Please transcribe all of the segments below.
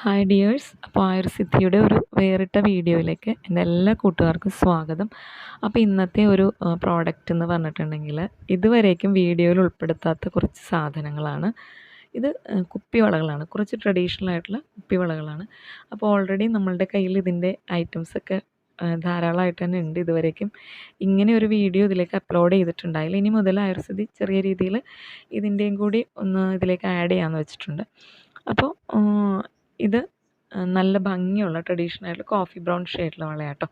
Hi dears അപ്പോൾ ആയുർസിദ്ധിയുടെ ഒരു വേറിട്ട വീഡിയോയിലേക്ക് എന്റെ എല്ലാ കൂട്ടുകാർക്കും സ്വാഗതം. അപ്പോൾ ഇന്നത്തെ ഒരു പ്രോഡക്റ്റ് എന്ന് പറഞ്ഞിട്ടുണ്ടെങ്കിൽ ഇതുവരേക്കും വീഡിയോയിൽ ഉൾപ്പെടുത്താത്ത കുറച്ച് സാധനങ്ങളാണ്. ഇത് കുപ്പിവളകളാണ്. കുറച്ച് ട്രഡീഷണൽ ആയിട്ടുള്ള കുപ്പിവളകളാണ്. അപ്പോൾ ഓൾറെഡി നമ്മളുടെ കയ്യിൽ ഇതിന്റെ ഐറ്റംസൊക്കെ ധാരാളമായിട്ട് തന്നെ ഉണ്ട്. ഇതുവരേക്കും ഇങ്ങനെ ഒരു വീഡിയോ ഇതിലേക്ക് അപ്ലോഡ് ചെയ്തിട്ടുണ്ടായില്ല. ഇനി മുതൽ ആയുർസിദ്ധി ചെറിയ രീതിയിൽ ഇതിന്റെയും കൂടി ഒന്ന് ഇതിലേക്ക് ആഡ് ചെയ്യാമെന്ന് വെച്ചിട്ടുണ്ട്. അപ്പോൾ ഇത് നല്ല ഭംഗിയുള്ള ട്രഡീഷണൽ ആയിട്ടുള്ള കോഫി ബ്രൗൺ ഷെയ്ഡിലെ വളയാട്ടോ.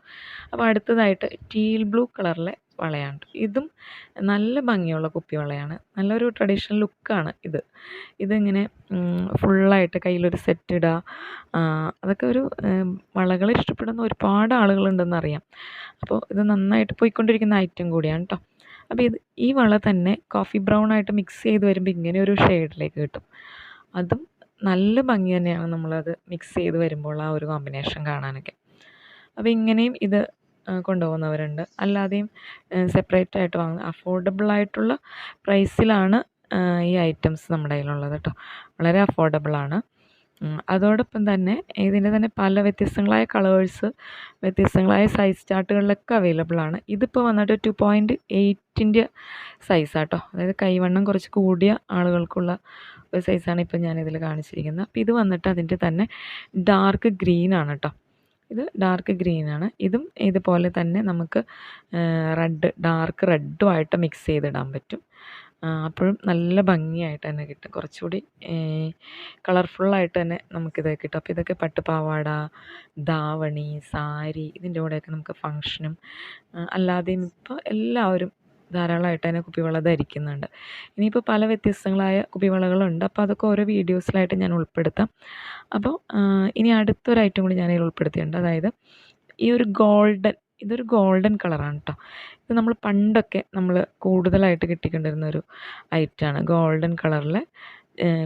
അപ്പോൾ അടുത്തതായിട്ട് ടീൽ ബ്ലൂ കളറിലെ വളയാണ് ഇതും നല്ല ഭംഗിയുള്ള കുപ്പി വളയാണ്. നല്ലൊരു ട്രഡീഷണൽ ലുക്കാണ് ഇത്. ഇതിങ്ങനെ ഫുള്ളായിട്ട് കയ്യിലൊരു സെറ്റ് ഇടുക അതൊക്കെ ഒരു വളകൾ ഇഷ്ടപ്പെടുന്ന ഒരുപാട് ആളുകളുണ്ടെന്നറിയാം. അപ്പോൾ ഇത് നന്നായിട്ട് പോയിക്കൊണ്ടിരിക്കുന്ന ഐറ്റം കൂടിയാണ് കേട്ടോ അപ്പോൾ ഇത് ഈ വള തന്നെ കോഫി ബ്രൗൺ ആയിട്ട് മിക്സ് ചെയ്ത് വരുമ്പോൾ ഇങ്ങനെ ഒരു ഷെയ്ഡിലേക്ക് കിട്ടും. അതും നല്ല ഭംഗി തന്നെയാണ് നമ്മളത് മിക്സ് ചെയ്ത് വരുമ്പോൾ ആ ഒരു കോമ്പിനേഷൻ കാണാനൊക്കെ. അപ്പോൾ ഇങ്ങനെയും ഇത് കൊണ്ടുപോകുന്നവരുണ്ട്. അല്ലാതെയും സെപ്പറേറ്റ് ആയിട്ട് വാങ്ങുന്ന അഫോർഡബിൾ ആയിട്ടുള്ള പ്രൈസിലാണ് ഈ ഐറ്റംസ് നമ്മുടെ കയ്യിലുള്ളത് കേട്ടോ. വളരെ അഫോർഡബിൾ ആണ്. അതോടൊപ്പം തന്നെ ഇതിന്റെ തന്നെ പല വ്യത്യസ്തങ്ങളായ കളേഴ്സ് വ്യത്യസ്തങ്ങളായ സൈസ് ചാർട്ടുകളിലൊക്കെ അവൈലബിൾ ആണ്. ഇതിപ്പോൾ വന്നിട്ട് ടു പോയിന്റ് എയ്റ്റിന്റെ സൈസാട്ടോ അതായത് കൈവണ്ണം കുറച്ച് കൂടിയ ആളുകൾക്കുള്ള ഒരു സൈസാണ് ഇപ്പോൾ ഞാനിതിൽ കാണിച്ചിരിക്കുന്നത്. അപ്പോൾ ഇത് വന്നിട്ട് അതിന്റെ തന്നെ ഡാർക്ക് ഗ്രീൻ ആണ് കേട്ടോ ഇത് ഡാർക്ക് ഗ്രീൻ ആണ്. ഇതും ഇതുപോലെ തന്നെ നമുക്ക് റെഡ് ഡാർക്ക് റെഡുമായിട്ട് മിക്സ് ചെയ്തിടാൻ പറ്റും. അപ്പോഴും നല്ല ഭംഗിയായിട്ട് തന്നെ കിട്ടും. കുറച്ചുകൂടി കളർഫുള്ളായിട്ട് തന്നെ നമുക്കിത് കിട്ടും. അപ്പോൾ ഇതൊക്കെ പട്ടുപാവാട ധാവണി സാരി ഇതിന്റെ കൂടെയൊക്കെ നമുക്ക് ഫങ്ഷനും അല്ലാതെയും ഇപ്പോൾ എല്ലാവരും ധാരാളമായിട്ട് തന്നെ കുപ്പിവള ധരിക്കുന്നുണ്ട്. ഇനിയിപ്പോൾ പല വ്യത്യസ്തങ്ങളായ കുപ്പിവളകളുണ്ട്. അപ്പോൾ അതൊക്കെ ഓരോ വീഡിയോസിലായിട്ട് ഞാൻ ഉൾപ്പെടുത്താം. അപ്പോൾ ഇനി അടുത്തൊരു ഐറ്റം കൂടി ഞാൻ ഉൾപ്പെടുത്തിയിട്ടുണ്ട്. അതായത് ഈ ഒരു ഗോൾഡൻ ഇതൊരു ഗോൾഡൻ കളറാണ് കേട്ടോ ഇത് നമ്മൾ പണ്ടൊക്കെ നമ്മൾ കൂടുതലായിട്ട് കിട്ടിക്കൊണ്ടിരുന്ന ഒരു ഐറ്റമാണ് ഗോൾഡൻ കളറിലെ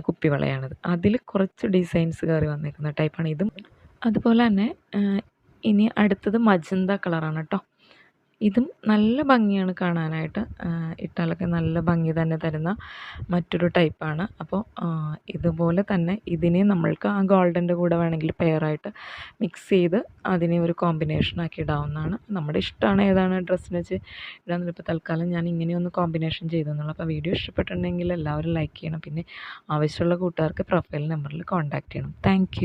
കുപ്പിവളയാണിത് അതിൽ കുറച്ച് ഡിസൈൻസ് കയറി വന്നിരിക്കുന്ന ടൈപ്പാണ് ഇതും. അതുപോലെ തന്നെ ഇനി അടുത്തത് മജന്ത കളറാണ് കേട്ടോ ഇതും നല്ല ഭംഗിയാണ് കാണാനായിട്ട്. ഇട്ടാലൊക്കെ നല്ല ഭംഗി തന്നെ തരുന്ന മറ്റൊരു ടൈപ്പാണ്. അപ്പോൾ ഇതുപോലെ തന്നെ ഇതിനെ നമ്മൾക്ക് ആ ഗോൾഡന്റെ കൂടെ വേണമെങ്കിൽ പെയറായിട്ട് മിക്സ് ചെയ്ത് അതിനെ ഒരു കോമ്പിനേഷൻ ആക്കി ഇടാവുന്നതാണ്. നമ്മുടെ ഇഷ്ടമാണ് ഏതാണ് ഡ്രസ്സിന് വെച്ച് ഇടാൻ. ഇപ്പോൾ തൽക്കാലം ഞാൻ ഇങ്ങനെയൊന്ന് കോമ്പിനേഷൻ ചെയ്തു എന്നുള്ളൂ. അപ്പോൾ വീഡിയോ ഇഷ്ടപ്പെട്ടിട്ടുണ്ടെങ്കിൽ എല്ലാവരും ലൈക്ക് ചെയ്യണം. പിന്നെ ആവശ്യമുള്ള കൂട്ടുകാർക്ക് പ്രൊഫൈൽ നമ്പറിൽ കോൺടാക്റ്റ് ചെയ്യണം. താങ്ക്